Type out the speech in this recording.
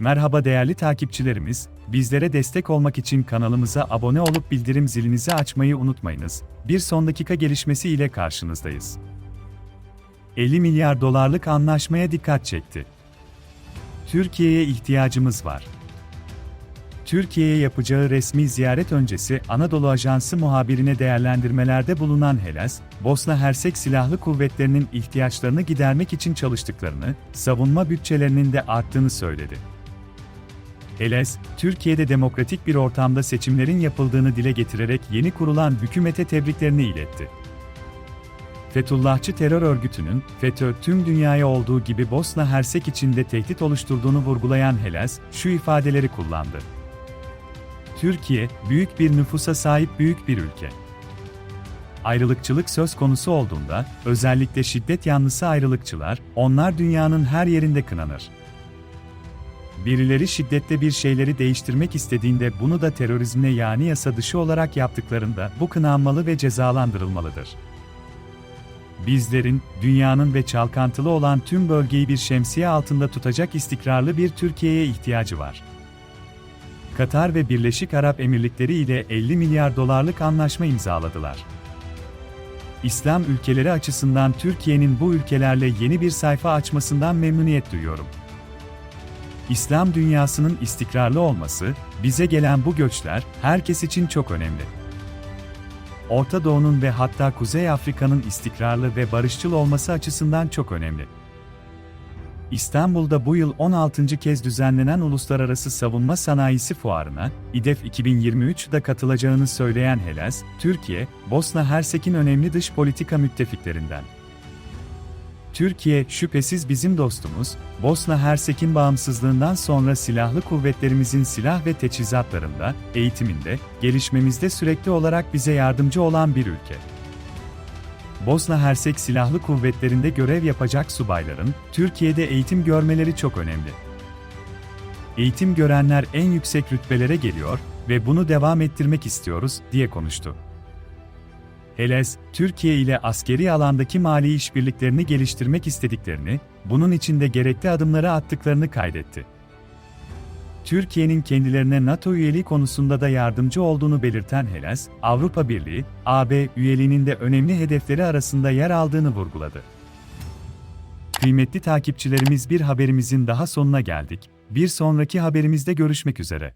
Merhaba değerli takipçilerimiz, bizlere destek olmak için kanalımıza abone olup bildirim zilinizi açmayı unutmayınız. Bir son dakika gelişmesi ile karşınızdayız. 50 milyar dolarlık anlaşmaya dikkat çekti. Türkiye'ye ihtiyacımız var. Türkiye'ye yapacağı resmi ziyaret öncesi Anadolu Ajansı muhabirine değerlendirmelerde bulunan Helaz, Bosna Hersek Silahlı Kuvvetleri'nin ihtiyaçlarını gidermek için çalıştıklarını, savunma bütçelerinin de arttığını söyledi. Helaz, Türkiye'de demokratik bir ortamda seçimlerin yapıldığını dile getirerek yeni kurulan hükümete tebriklerini iletti. Fethullahçı terör örgütünün, FETÖ tüm dünyaya olduğu gibi Bosna Hersek için de tehdit oluşturduğunu vurgulayan Helaz, şu ifadeleri kullandı. Türkiye, büyük bir nüfusa sahip büyük bir ülke. Ayrılıkçılık söz konusu olduğunda, özellikle şiddet yanlısı ayrılıkçılar, onlar dünyanın her yerinde kınanır. Birileri şiddetle bir şeyleri değiştirmek istediğinde bunu da terörizmle yani yasa dışı olarak yaptıklarında bu kınanmalı ve cezalandırılmalıdır. Bizlerin, dünyanın ve çalkantılı olan tüm bölgeyi bir şemsiye altında tutacak istikrarlı bir Türkiye'ye ihtiyacı var. Katar ve Birleşik Arap Emirlikleri ile 50 milyar dolarlık anlaşma imzaladılar. İslam ülkeleri açısından Türkiye'nin bu ülkelerle yeni bir sayfa açmasından memnuniyet duyuyorum. İslam dünyasının istikrarlı olması, bize gelen bu göçler herkes için çok önemli. Orta Doğu'nun ve hatta Kuzey Afrika'nın istikrarlı ve barışçıl olması açısından çok önemli. İstanbul'da bu yıl 16. kez düzenlenen Uluslararası Savunma Sanayisi Fuarı'na, İDEF 2023'de katılacağını söyleyen Helaz, Türkiye, Bosna Hersek'in önemli dış politika müttefiklerinden. Türkiye, şüphesiz bizim dostumuz, Bosna Hersek'in bağımsızlığından sonra silahlı kuvvetlerimizin silah ve teçhizatlarında, eğitiminde, gelişmemizde sürekli olarak bize yardımcı olan bir ülke. Bosna Hersek Silahlı Kuvvetlerinde görev yapacak subayların, Türkiye'de eğitim görmeleri çok önemli. Eğitim görenler en yüksek rütbelere geliyor ve bunu devam ettirmek istiyoruz, diye konuştu. Helez, Türkiye ile askeri alandaki mali işbirliklerini geliştirmek istediklerini, bunun için de gerekli adımları attıklarını kaydetti. Türkiye'nin kendilerine NATO üyeliği konusunda da yardımcı olduğunu belirten Helaz, Avrupa Birliği, AB üyeliğinin de önemli hedefleri arasında yer aldığını vurguladı. Kıymetli takipçilerimiz bir haberimizin daha sonuna geldik. Bir sonraki haberimizde görüşmek üzere.